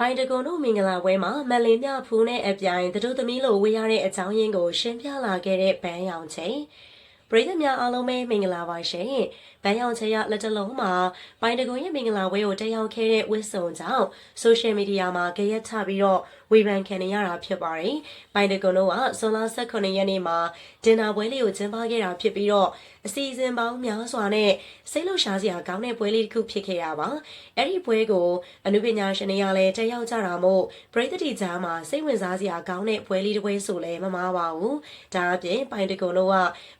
ဘိုင်တကွန်တို့မင်္ဂလာပွဲမှာမလင်းမြဖူးနဲ့အပြိုင်တတို့သမီးလိုဝေးရတဲ့အကြောင်းရင်းကိုရှင်းပြလာခဲ့တဲ့ဘန်းရောင်ချိန် ပရိသတ်များအားလုံးပဲမင်္ဂလာပါရှင်။ဘန်းရောင်ချိန်ရလက်တလုံးမှာဘိုင်တကွန်ရဲ့မင်္ဂလာပွဲကိုတက်ရောက်ခဲ့တဲ့ဝစ်စုံကြောင့်ဆိုရှယ်မီဒီယာမှာကြရက်ချပြီးတော့ဝေဖန်ခံနေရတာဖြစ်ပါတယ်။ဘိုင်တကွန်တို့ကဇွန်လ18ရက်နေ့မှာဒင်နာပွဲလေးကိုကျင်းပခဲ့တာဖြစ်ပြီးတော့အစီအစဉ်ပေါင်းများစွာနဲ့စိတ်လှုပ်ရှားစရာကောင်းတဲ့ပွဲလေးတစ်ခုဖြစ်ခဲ့ရပါ။အဲ့ဒီပွဲကိုအနုပညာရှင်တွေကလည်းတက်ရောက်ကြတာမို့ပရိသတ်တီကြားမှာစိတ်ဝင်စားစရာကောင်းတဲ့ပွဲလေးတစ်ပွဲဆိုလည်းမမားပါဘူး။ဒါအပြင်ပိုင်တကွန်တို့က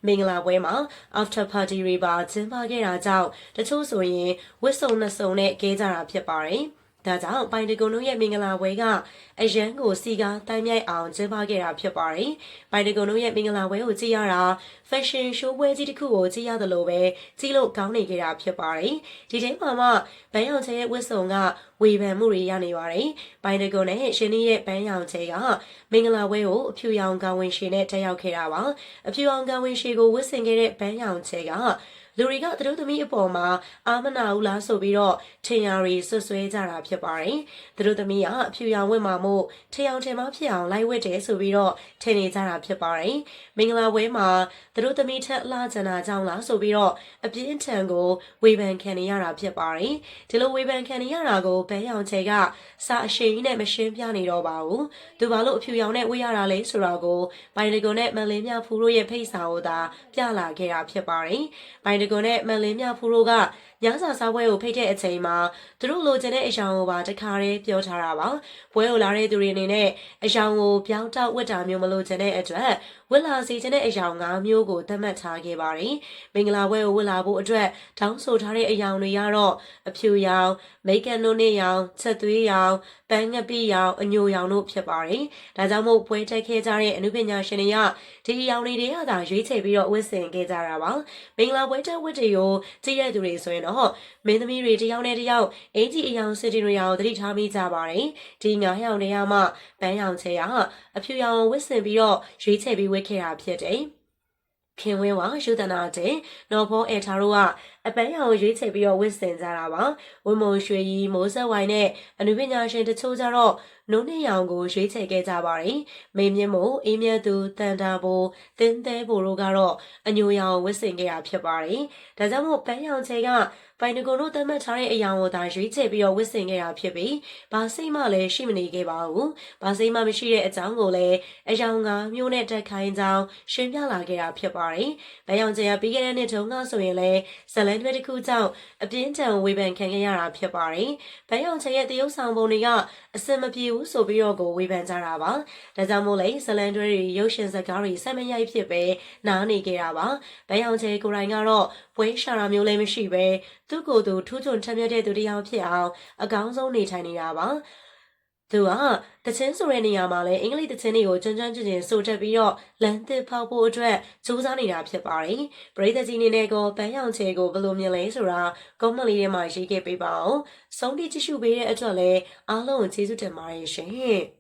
မင်္ဂလာပွဲမှာ after party တွေပါကျင်းပခဲ့တာကြောင့်တချို့ဆိုရင်ဝစ်စုံနှစ်စုံနဲ့ကဲကြတာဖြစ်ပါတယ်။ ဒါကြောင့်ပိုင်တကွန်တို့ရဲ့မင်္ဂလာပွဲကအရန်ကိုစီကားတိုင်းမြိုက်အောင်ကျင်းပခဲ့တာဖြစ်ပါတယ်။ပိုင်တကွန်တို့ရဲ့မင်္ဂလာပွဲကိုကြည့်ရတာ fashion show ပွဲကြီးတစ်ခုကိုကြည့်ရတယ်လို့ပဲကြည့်လို့ကောင်းနေကြတာဖြစ်ပါတယ်။ဒီထဲမှာမှဘန်းရောင်ချဲရဲ့ဝတ်စုံကဝေဖန်မှုတွေရနေပါတယ်။ပိုင်တကွန်နဲ့ရှင်နီရဲ့ဘန်းရောင်ချဲကမင်္ဂလာပွဲကိုအဖြူရောင်ကဝင်ရှင်နဲ့တက်ရောက်ခဲ့တာပါ။အဖြူရောင်ကဝင်ရှင်ကိုဝတ်ဆင်ခဲ့တဲ့ဘန်းရောင်ချဲက လူတွေကသူတို့သမီးအပေါ်မှာအာမနာဘူးလားဆိုပြီးတော့ထင်ရရီဆွဆွဲကြတာဖြစ်ပါတယ်။သူတို့သမီးကအဖြူရောင်ဝတ်မှာမို့ထင်အောင်ထင်မဖြစ်အောင်လိုက်ဝတ်တယ်ဆိုပြီးတော့ထင်နေကြတာဖြစ်ပါတယ်။မင်္ဂလာပွဲမှာသူတို့သမီးထက်လှကြတာကြောင့်လားဆိုပြီးတော့အပြင်းထန်ကိုဝေဖန်ခံနေရတာဖြစ်ပါတယ်။ဒီလိုဝေဖန်ခံနေရတာကိုဘဲရောင်ချေကစာအရှိန်နဲ့မရှင်းပြနေတော့ပါဘူး။သူဘာလို့အဖြူရောင်နဲ့ဝတ်ရတာလဲဆိုတာကိုဘိုင်လကွန်နဲ့မန်လင်းမြဖူးတို့ရဲ့ဖိတ်စာကိုသာပြလာခဲ့တာဖြစ်ပါတယ်။ဘိုင်လကွန်နဲ့မန်လင်းမြဖူးတို့ကညစာစားပွဲကိုဖိတ်တဲ့အချိန်မှာသူတို့လိုချင်တဲ့အရာကိုပါတခါတည်းပြောထားတာပါပွဲကိုလာတဲ့သူတွေအနေနဲ့အရာကိုပြောင်းတောက်ဝတ်တာမျိုးမလိုချင်တဲ့အတွက်ဝတ်လာစီချင်တဲ့အရာ၅မျိုးကိုသတ်မှတ်ထားခဲ့ပါတယ်မင်္ဂလာပွဲကိုဝတ်လာဖို့အတွက်တောင်းဆိုထားတဲ့အရာတွေကတော့အဖြူရောင်မိတ်ကန်နို့နဲ့ရောင်ချက်သွေးရောင်ပန်းငပိရောင်အညိုရောင်တို့ဖြစ်ပါတယ်ဒါကြောင့်မို့ပွဲတက်ခဲ့ကြတဲ့အမှုပညာရှင်တွေကဒီအရောင်တွေကသာရွေးချယ်ပြီးတော့ဝတ်ဆင်ခဲ့ကြတာပါမင်္ဂလာပွဲတက်ဝတ်တွေကိုကြည့်ရတဲ့သူတွေဆိုရင်တော့မင်းသမီးတွေတယောက်နဲ့တယောက်အင်ဂျီအယောင်စစ်တီတွေအောင်သတိထားမိကြပါတယ်။ဒီငါးယောင်တွေကမှပန်းရောင်ချေကအဖြူရောင်ဝစ်စင်ပြီးတော့ရွေးချယ်ပြီးဝစ်ခဲ့တာဖြစ်တယ်။ ခင်ဝင်းဝါယူဒနာတဲ့နော်ဖောအဲထားတို့ကအပန်းရောင်ရွေးချယ်ပြီးတော့ဝစ်စင်ကြတာပါဝင်းမုံရွှေရီမိုးဆက်ဝိုင်နဲ့အနုပညာရှင်တချို့ကြတော့နုံးနှစ်ရောင်ကိုရွေးချယ်ခဲ့ကြပါတယ်မိမြင့်မို့အေးမြတ်သူတန်တာဘိုတင်းသေးဘိုတို့ကတော့အညိုရောင်ဝစ်စင်ခဲ့တာဖြစ်ပါတယ်ဒါကြောင့်မို့ပန်းရောင်ချေကပိုင်နဂုံတို့သတ်မှတ်ထားတဲ့အရာကိုသာရွေးချယ်ပြီးတော့ဝစ်ဆင်ခဲ့တာဖြစ်ပြီးဘာစိတ်မှလည်းရှိမနေခဲ့ပါဘူး။ဘာစိတ်မှမရှိတဲ့အကြောင်းကိုလည်းအယောင်ကမျိုးနဲ့တက်ခိုင်းကြောင်းရှင်းပြလာခဲ့တာဖြစ်ပါတယ်။ဘယောင်ကျရပြီးခဲ့တဲ့နှစ်တုန်းကဆိုရင်လည်းဇလန်တွေတစ်ခုကြောင့်အပြင်းထန်ဝေဖန်ခံခဲ့ရတာဖြစ်ပါတယ်။ဘယောင်ချရဲ့တရုပ်ဆောင်ပုံတွေကအစင်မပြေဘူးဆိုပြီးတော့ကိုဝေဖန်ကြတာပါ။ဒါကြောင့်မို့လေဇလန်တွေရုပ်ရှင်စကားတွေဆက်မရိုက်ဖြစ်ပဲနားနေခဲ့တာပါ။ဘယောင်ချကိုယ်တိုင်ကတော့ပွဲရှာတာမျိုးလည်းမရှိပဲသူ့ကိုယ်သူထူးချွန်ထက်မြက်တဲ့သူတစ်ယောက်ဖြစ်အောင်အကောင်းဆုံးနေထိုင်နေတာပါ သူကတချင်းဆိုတဲ့နေရာမှာလည်းအင်္ဂလိပ်တချင်းတွေကိုကျွမ်းကျွမ်းကျင်ကျင်ဆိုတတ်ပြီးတော့လမ်းသစ်ဖောက်ဖို့အတွက်စူးစမ်းနေတာဖြစ်ပါတယ်။ပရိသတ်ကြီးနေနဲ့ကောပန်းရောင်ချေကိုဘယ်လိုမြင်လဲဆိုတာကုန်းမလေးထဲမှာရေးခဲ့ပေးပါအောင်။ဆုံးဖြတ်ကြည့်ရှုပေးတဲ့အတွက်လည်းအားလုံးကိုကျေးဇူးတင်ပါတယ်ရှင်။